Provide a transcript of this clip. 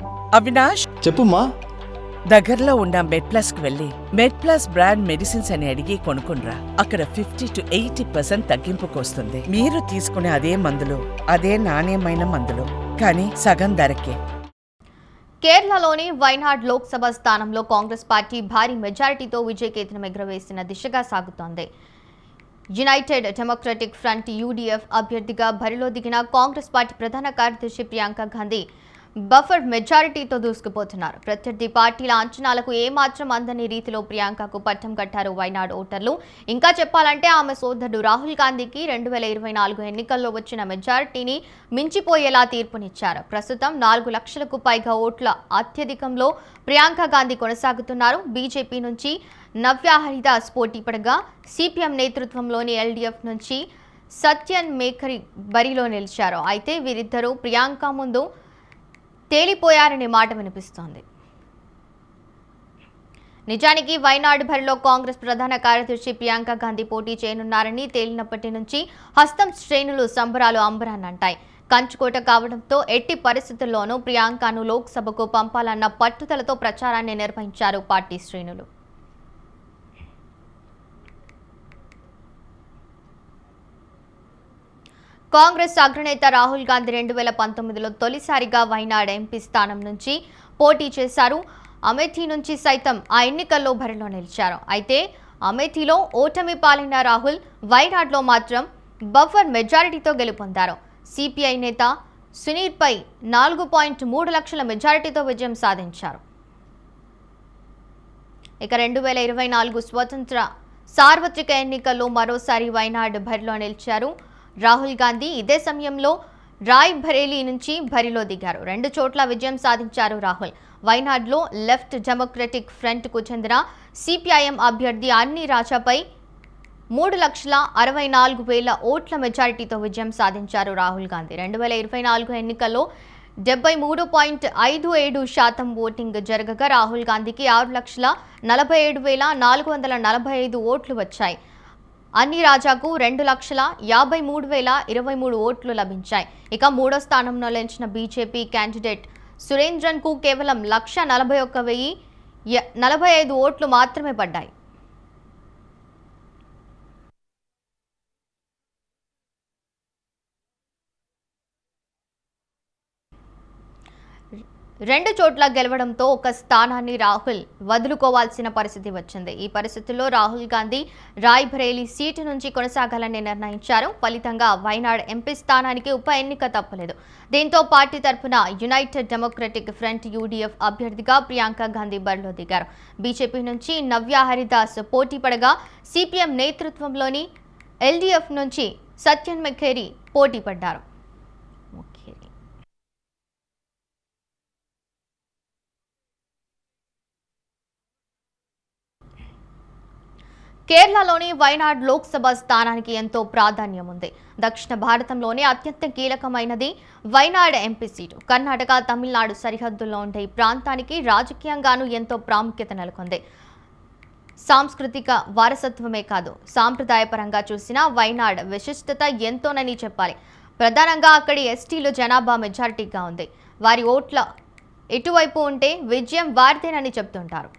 అవినాష్ చెప్పుమా దగ్గరలో ఉన్న మెడ్ ప్లస్కు వెళ్ళి మెడ్ ప్లస్ బ్రాండ్ మెడిసిన్స్ అని అడిగి కొనుక్కునరా అక్కడ ఫిఫ్టీ టు ఎయిటీ పర్సెంట్ తగ్గింపుకు వస్తుంది మీరు తీసుకునే అదే మందులు అదే నాణ్యమైన మందులు కానీ సగం ధరకే. కేరళలోని వైనాడ్ లోక్సభ స్థానంలో కాంగ్రెస్ పార్టీ భారీ మెజారిటీతో విజయకేతనం ఎగురవేసిన దిశగా సాగుతోంది. యునైటెడ్ డెమోక్రటిక్ ఫ్రంట్ యూడీఎఫ్ అభ్యర్థిగా బరిలో దిగిన కాంగ్రెస్ పార్టీ ప్రధాన కార్యదర్శి ప్రియాంక గాంధీ బఫర్ మెజారిటీతో దూసుకుపోతున్నారు. ప్రత్యర్థి పార్టీల అంచనాలకు ఏమాత్రం అందని రీతిలో ప్రియాంకకు పట్టం కట్టారు వైనాడు ఓటర్లు. ఇంకా చెప్పాలంటే ఆమె సోదరుడు రాహుల్ గాంధీకి రెండు వేల ఇరవై నాలుగు ఎన్నికల్లో వచ్చిన మెజారిటీని మించిపోయేలా తీర్పునిచ్చారు. ప్రస్తుతం నాలుగు లక్షలకు పైగా ఓట్ల అత్యధికంలో ప్రియాంక గాంధీ కొనసాగుతున్నారు. బీజేపీ నుంచి నవ్య హరిదాస్ పోటీ పడగా సిపిఎం నేతృత్వంలోని ఎల్డీఎఫ్ నుంచి సత్యన్ మేకరి బరిలో నిలిచారు. అయితే వీరిద్దరూ ప్రియాంక ముందు తేలిపోయారనే మాట వినిపిస్తోంది. నిజానికి వైనాడు భరిలో కాంగ్రెస్ ప్రధాన కార్యదర్శి ప్రియాంక గాంధీ పోటీ చేయనున్నారని తేలినప్పటి నుంచి హస్తం శ్రేణులు సంబరాలు అంబరాన్నంటాయి. కంచుకోట కావడంతో ఎట్టి పరిస్థితుల్లోనూ ప్రియాంకను లోక్సభకు పంపాలన్న పట్టుదలతో ప్రచారాన్ని నిర్వహించారు పార్టీ శ్రేణులు. కాంగ్రెస్ అగ్రనేత రాహుల్ గాంధీ రెండు వేల పంతొమ్మిదిలో తొలిసారిగా వైనాడ్ ఎంపీ స్థానం నుంచి పోటీ చేశారు. అమేథీ నుంచి సైతం ఆ ఎన్నికల్లో బరిలో నిలిచారు. అయితే అమేథీలో ఓటమి పాలైన రాహుల్ వైనాడ్లో మాత్రం బఫర్ మెజారిటీతో గెలుపొందారు. సిపిఐ నేత సునీర్పై నాలుగు పాయింట్ మూడు లక్షల మెజారిటీతో విజయం సాధించారు. ఇక రెండు వేల ఇరవై నాలుగు స్వతంత్ర సార్వత్రిక ఎన్నికల్లో మరోసారి వైనాడ్ బరిలో నిలిచారు. రాహుల్ గాంధీ ఇదే సమయంలో రాయ్ బరేలీ నుంచి బరిలో దిగారు. రెండు చోట్ల విజయం సాధించారు రాహుల్. వైనాడ్లో లెఫ్ట్ డెమోక్రటిక్ ఫ్రంట్కు చెందిన సిపిఐఎం అభ్యర్థి అన్ని రాజాపై మూడు లక్షల అరవై నాలుగు వేల ఓట్ల మెజారిటీతో విజయం సాధించారు రాహుల్ గాంధీ. రెండు వేల ఇరవై నాలుగు ఎన్నికల్లో డెబ్బై మూడు పాయింట్ ఐదు ఏడు శాతం ఓటింగ్ జరగగా రాహుల్ గాంధీకి ఆరు లక్షల నలభై ఏడు వేల నాలుగు వందల నలభై ఐదు ఓట్లు వచ్చాయి. అన్ని రాజాకు రెండు లక్షల యాభై మూడు వేల ఇరవై మూడు ఓట్లు లభించాయి. ఇక మూడో స్థానంలో నిలిచిన బీజేపీ క్యాండిడేట్ సురేంద్రన్కు కేవలం లక్ష నలభై ఒక్క వెయ్యి నలభై ఐదు ఓట్లు మాత్రమే పడ్డాయి. రెండు చోట్ల గెలవడంతో ఒక స్థానాన్ని రాహుల్ వదులుకోవాల్సిన పరిస్థితి వచ్చింది. ఈ పరిస్థితుల్లో రాహుల్ గాంధీ రాయ్బరేలీ సీటు నుంచి కొనసాగాలని నిర్ణయించారు. ఫలితంగా వైనాడ్ ఎంపీ స్థానానికి ఉప ఎన్నిక తప్పలేదు. దీంతో పార్టీ తరఫున యునైటెడ్ డెమోక్రటిక్ ఫ్రంట్ యూడీఎఫ్ అభ్యర్థిగా ప్రియాంక గాంధీ బరిలో దిగారు. బీజేపీ నుంచి నవ్య హరిదాస్ పోటీ పడగా సిపిఎం నేతృత్వంలోని ఎల్డీఎఫ్ నుంచి సత్యన్ మెఖేరి పోటీ పడ్డారు. కేరళలోని వైనాడ్ లోక్సభ స్థానానికి ఎంతో ప్రాధాన్యం ఉంది దక్షిణ భారతంలోనే అత్యంత కీలకమైనది వైనాడ్ ఎంపీ సీటు. కర్ణాటక తమిళనాడు సరిహద్దుల్లో ఉండే ఈ ప్రాంతానికి రాజకీయంగానూ ఎంతో ప్రాముఖ్యత నెలకొంది. సాంస్కృతిక వారసత్వమే కాదు సాంప్రదాయపరంగా చూసినా వైనాడ్ విశిష్టత ఎంతోనని చెప్పాలి. ప్రధానంగా అక్కడి ఎస్టీలు జనాభా మెజారిటీగా ఉంది. వారి ఓట్ల ఎటువైపు ఉంటే విజయం వారిదేనని చెప్తుంటారు.